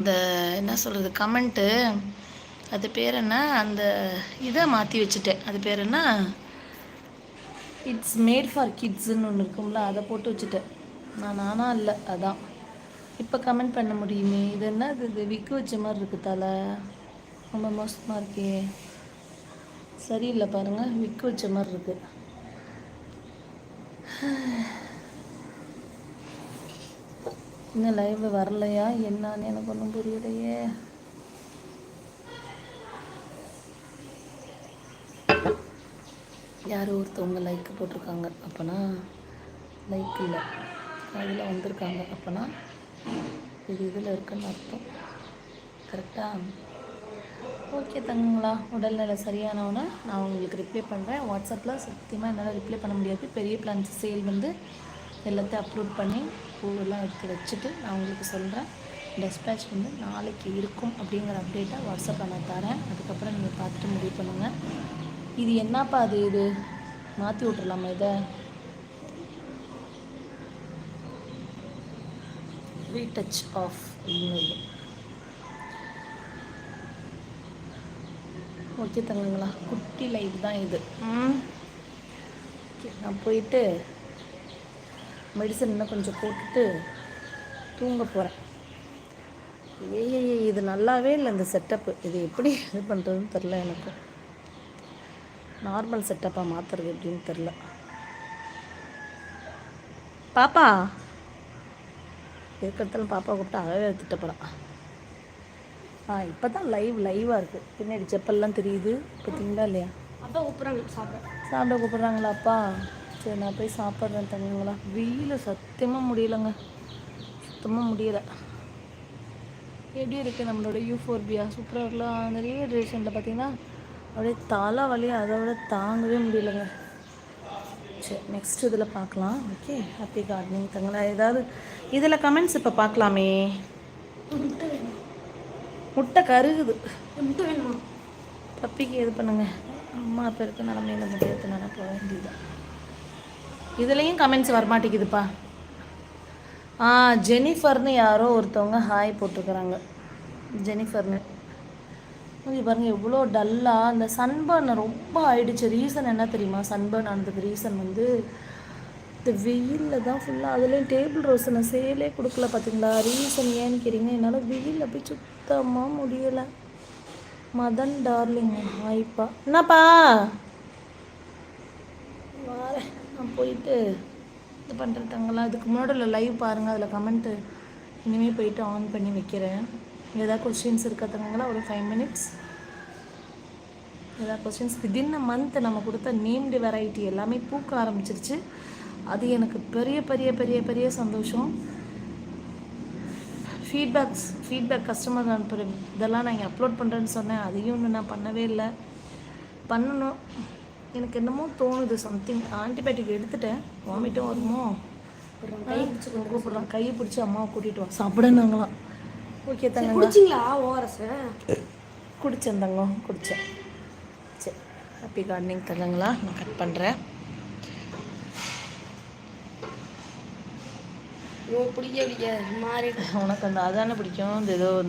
இந்த என்ன சொல்கிறது கமெண்ட்டு அது பேர் என்ன அந்த இதை மாற்றி வச்சுட்டேன். அது பேர் என்ன? இட்ஸ் மேட் ஃபார் கிட்ஸுன்னு ஒன்று இருக்கும்ல அதை போட்டு வச்சுட்டேன். நான் நானாக இல்லை அதான். இப்போ கமெண்ட் பண்ண முடியுமே? இது என்ன இது இது விக்கு வச்ச மாதிரி இருக்குது தலை. ரொம்ப மோசமாக இருக்கே. சரியில்லை பாருங்கள் விக்கு வச்ச மாதிரி இருக்குது இன்னும் லைவ் வரலையா? என்னன்னு எனக்கு ஒன்றும் புரியலையே. யாரும் ஒருத்தவங்க லைக் போட்டிருக்காங்க. அப்போனா லைக் இல்லை. அதில் வந்திருக்காங்க. அப்போனா இது இதில் இருக்குன்னு அர்த்தம். கரெக்டாக ஓகே தங்கங்களா. உடல்நிலை சரியானவொன்னே நான் உங்களுக்கு ரிப்ளை பண்ணுறேன் வாட்ஸ்அப்பில் சத்தியமாக என்னால் ரிப்ளை பண்ண முடியாது. பெரிய பிளான்ஸ் சேல் வந்து எல்லாத்தையும் அப்லோட் பண்ணி பூவெல்லாம் எடுத்து வச்சுட்டு நான் உங்களுக்கு சொல்கிறேன் டெஸ்பேச் வந்து நாளைக்கு இருக்கும் அப்படிங்கிற அப்டேட்டை வாட்ஸ்அப்பில் நான் தரேன். அதுக்கப்புறம் நீங்கள் பார்த்துட்டு முடிவு பண்ணுங்கள் இது என்னப்பா அது? இது மாற்றி விட்றலாமா இதை? ரீடச் ஆஃப் அப்படின்னு ஓகே தங்கங்களா குட்டி லைஃப் தான் இது. நான் போயிட்டு மெடிசன் இன்னும் கொஞ்சம் போட்டுட்டு தூங்க போகிறேன் ஏய் இது நல்லாவே இல்லை இந்த செட்டப்பு இது எப்படி இது பண்ணுறதுன்னு தெரில எனக்கு. நார்மல் செட்டப்பாக மாற்றுறது எப்படின்னு தெரில பாப்பா. இருக்கிறதாலும் பாப்பா கூப்பிட்டு அழவே திட்ட போகிறான் ஆ இப்போ தான் லைவ் லைவாக இருக்குது பின்னாடி செப்பல்லாம் தெரியுது. பார்த்தீங்களா இல்லையா? அப்பா கூப்பிட்றாங்க சாப்பிட. சாப்பிட கூப்பிட்றாங்களா அப்பா? சரி நான் போய் சாப்பிட்றேன் தங்கங்களா வெயில் சத்தியமாக முடியலைங்க. சுத்தமாக முடியலை. எப்படி இருக்குது நம்மளோட யூஃபோர்பியா சூப்பராக இருக்கலாம் நிறைய ட்ரெஷனில் பார்த்தீங்கன்னா அப்படியே தலை வலி அதை விட தாங்கவே முடியலைங்க. சரி நெக்ஸ்ட் இதில் பார்க்கலாம். ஓகே ஹாப்பி கார்டனிங் தங்களா ஏதாவது இதில் கமெண்ட்ஸ் இப்போ பார்க்கலாமே. முட்டை கருகுது. முட்டை வேணுமா? பப்பிக்கு இது பண்ணுங்க. அம்மா அப்போ இருக்க நிலமையில முடியாது. நினைப்ப வேண்டியது இதுலேயும் கமெண்ட்ஸ் வரமாட்டேங்குதுப்பா. ஆ ஜெனிஃபர்னு யாரோ ஒருத்தவங்க ஹாய் போட்டிருக்கிறாங்க. ஜெனிஃபர்னு. இது பாருங்க எவ்வளோ டல்லாக அந்த சன்பர்ன் ரொம்ப ஆயிடுச்சு. ரீசன் என்ன தெரியுமா? சன்பர்ன் ஆனதுக்கு ரீசன் வந்து இந்த வெயிலில் தான் ஃபுல்லாக அதுலேயும் டேபிள் ரோஸ் நான் சேலே கொடுக்கல பார்த்தீங்களா ரீசன் ஏன்னு கேட்டிங்கன்னா என்னால் வெயிலில் போய் சுத்தமாக முடியலை. மதன் டார்லிங் ஹாய்ப்பா என்னப்பா? நான் போயிட்டு இது பண்ணுறதாங்களா இதுக்கு முன்னாடி லைவ் பாருங்கள் அதில் கமெண்ட்டு இனிமேல் போயிட்டு ஆன் பண்ணி வைக்கிறேன். ஏதாவது கொஸ்டின்ஸ் இருக்காதவங்களா ஒரு ஃபைவ் மினிட்ஸ் ஏதாவது கொஸ்டின்ஸ் வித்தின் அ மந்த் நம்ம கொடுத்த நேம்டு வெரைட்டி எல்லாமே பூக்க ஆரம்பிச்சிருச்சு. அது எனக்கு பெரிய பெரிய பெரிய பெரிய சந்தோஷம். ஃபீட்பேக்ஸ் ஃபீட்பேக் கஸ்டமர் அனுப்புகிற இதெல்லாம் நான் இங்கே அப்லோட் பண்ணுறேன்னு சொன்னேன். அதையும் இன்னும் நான் பண்ணவே இல்லை. பண்ணணும். எனக்கு என்னமோ தோணுது சம்திங் ஆன்டிபயோட்டிக் எடுத்துட்டேன். வாமிட்டும் வருமோ? கை பிடிச்சி கூப்பிட்றான் கையை பிடிச்சி அம்மாவை கூட்டிகிட்டு வா. சாப்பிடணுங்களாம் ஓகே தங்கங்க. குடிச்சிங்களா ஓஆர்எஸ் குடித்தேன் தங்கம் குடித்தேன் சரி ஹாப்பி கார்டனிங் தங்கங்களா. நான் கட் பண்ணுறேன் பிடிக்க பிடிக்க மாறி உனக்கு அந்த அதானே பிடிக்கும்? இந்த ஏதோ இந்த